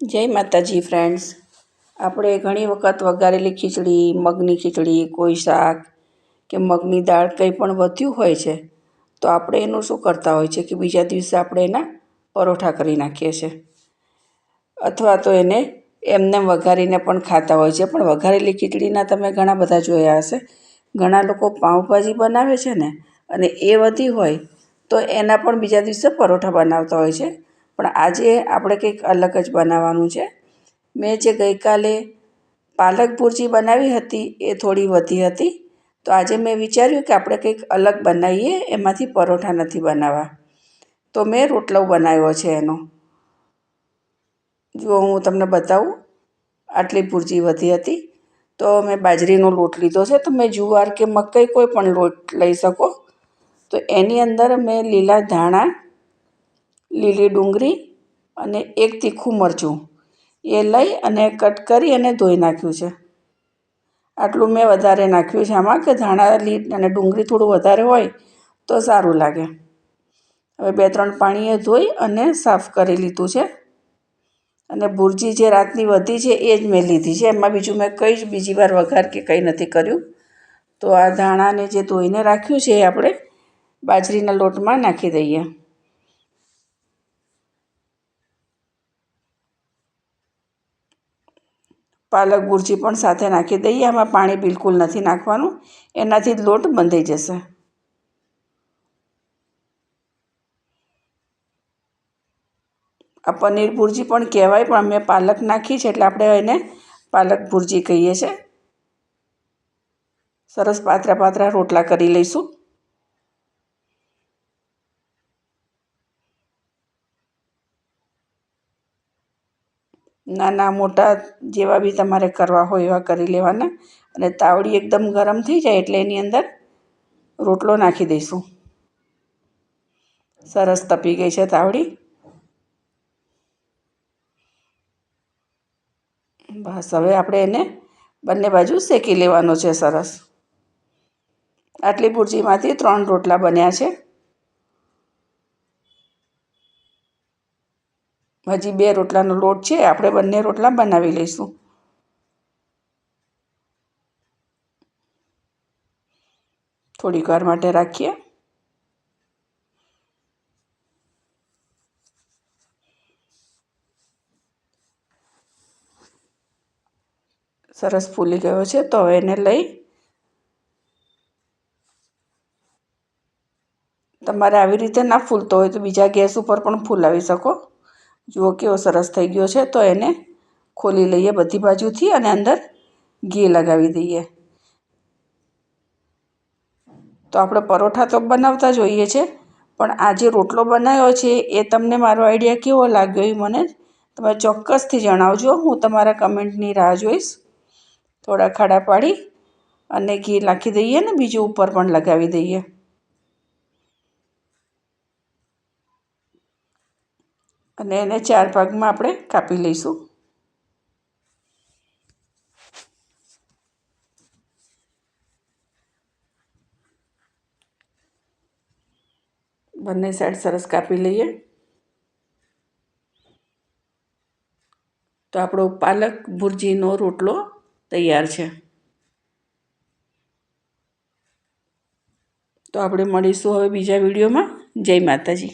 જય માતાજી ફ્રેન્ડ્સ આપણે ઘણી વખત વઘારેલી ખીચડી, મગની ખીચડી, કોઈ શાક કે મગની દાળ કંઈ પણ વધ્યું હોય છે, તો આપણે એનું શું કરતા હોય છે કે બીજા દિવસે આપણે એના પરોઠા કરી નાખીએ છીએ અથવા તો એને એમને વઘારીને પણ ખાતા હોય છે. પણ વઘારેલી ખીચડીના તમે ઘણા બધા જોયા હશે. ઘણા લોકો પાઉંભાજી બનાવે છે ને, અને એ વધી હોય તો એના પણ બીજા દિવસે પરોઠા બનાવતા હોય છે. પણ આજે આપણે કંઈક અલગ જ બનાવવાનું છે. મેં જે ગઈકાલે પાલક ભુરજી બનાવી હતી એ થોડી વધી હતી. તો આજે મેં વિચાર્યું કે આપણે કંઈક અલગ બનાવીએ, એમાંથી પરોઠા નથી બનાવવા. તો મેં રોટલો બનાવ્યો છે એનો. જો હું તમને બતાવું. આટલી ભુરજી વધી હતી. તો મેં બાજરીનો લોટ લીધો છે. તો મેં જુવાર કે મકાઈ કોઈ પણ લોટ લઈ શકો. તો એની અંદર મેં લીલા ધાણા લીલી ડુંગળી અને એક તીખું મરચું. એ લઈ અને કટ કરી અને ધોઈ નાખ્યું છે. આટલું મેં વધારે નાખ્યું છે આમાં કે ધાણા, લીટ અને ડુંગળી થોડું વધારે હોય તો સારું લાગે. હવે બે, ત્રણ પાણીએ ધોઈ અને સાફ કરી લીધું છે. અને ભુરજી જે રાતની વધી છે એ જ મેં લીધી છે. એમાં બીજું મેં કંઈ જ બીજી વાર વઘાર કે કંઈ નથી કર્યું. તો આ ધાણાને જે ધોઈને રાખ્યું છે એ આપણે બાજરીના લોટમાં નાખી દઈએ. પાલક ભુરજી પણ સાથે નાખી દઈએ. આમાં પાણી બિલકુલ નથી નાખવાનું. એનાથી લોટ બંધાઈ જશે. આ પનીર ભુરજી પણ કહેવાય, પણ અમે પાલક નાખી છે એટલે આપણે એને પાલક ભુરજી કહીએ છીએ સરસ પાતરા પાતરા રોટલા કરી લઈશું. નાના મોટા જેવા બી તમારે કરવા હોય એવા કરી લેવાના. અને તાવડી એકદમ ગરમ થઈ જાય એટલે એની અંદર રોટલો નાખી દઈશું. સરસ તપી ગઈ છે તાવડી. બસ, હવે આપણે એને બંને બાજુ શેકી લેવાનો છે સરસ. આટલી ભુરજીમાંથી ત્રણ રોટલા બન્યા છે. હજી બે રોટલાનો લોટ છે, આપણે બંને રોટલા બનાવી લઈશું. થોડીક વાર માટે રાખીએ. સરસ ફૂલી ગયો છે, તો હવે એને લઈ તમારે આવી રીતે ના ફૂલતો હોય તો બીજા ગેસ ઉપર પણ ફૂલાવી શકો. જુઓ કેવો સરસ થઈ ગયો છે, તો એને ખોલી લઈએ બધી બાજુથી અને અંદર ઘી લગાવી દઈએ. તો આપણે પરોઠા તો બનાવતા જ હોઈએ છીએ પણ આ જે રોટલો બનાવ્યો છે, એ તમને મારો આઈડિયા કેવો લાગ્યો એ મને તમે ચોક્કસથી જણાવજો, હું તમારા કમેન્ટની રાહ જોઈશ. થોડા ખાડા પાડી અને ઘી નાખી દઈએ ને બીજું ઉપર પણ લગાવી દઈએ. અને એને ચાર ભાગમાં આપણે કાપી લઈશું. બંને સાઈડ સરસ કાપી લઈએ. તો આપણો પાલક ભુરજીનો રોટલો તૈયાર છે. તો આપણે મળીશું હવે બીજા વિડીયોમાં. જય માતાજી.